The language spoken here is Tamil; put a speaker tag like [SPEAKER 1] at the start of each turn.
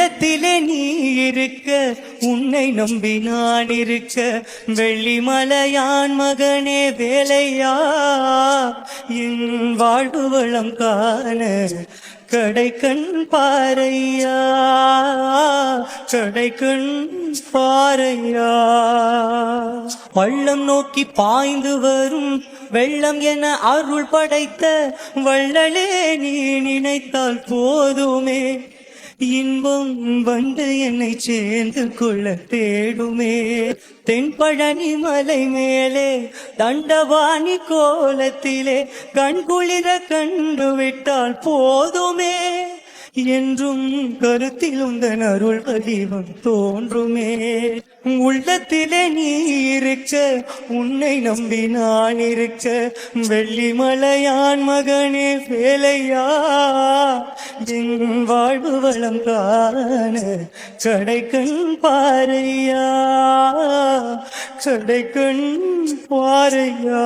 [SPEAKER 1] உள்ளத்திலே நீ இருக்க உன்னை நம்பி நான் இருக்க. வெள்ளிமலையான் மகனே வேலையா? என் வாழ்வு வளம் காண கடைக்கண் பாறையா? கடைக்கண் பாறையா? பள்ளம் நோக்கி பாய்ந்து வரும் வெள்ளம் என அருள் படைத்த வள்ளலே நீ நினைத்தால் போதுமே. இன்பம் வந்து என்னை சேர்ந்து கொள்ள தேடுமே. தென்பழனி மலை மேலே தண்டவாணி கோலத்திலே கண்குளிர கண்டு விட்டால் போதுமே. என்றும் கருத்தில் உந்தன் அருள் வடிவம் தோன்றுமே. உள்ளத்திலே நீ இருக்க உன்னை நம்பி நான் இருக்க வெள்ளி மலையான் மகனே வேலையா? என் வாழ்வு வளம் காண கடைக்கண் பாறையா? கடைக்கண் பாறையா?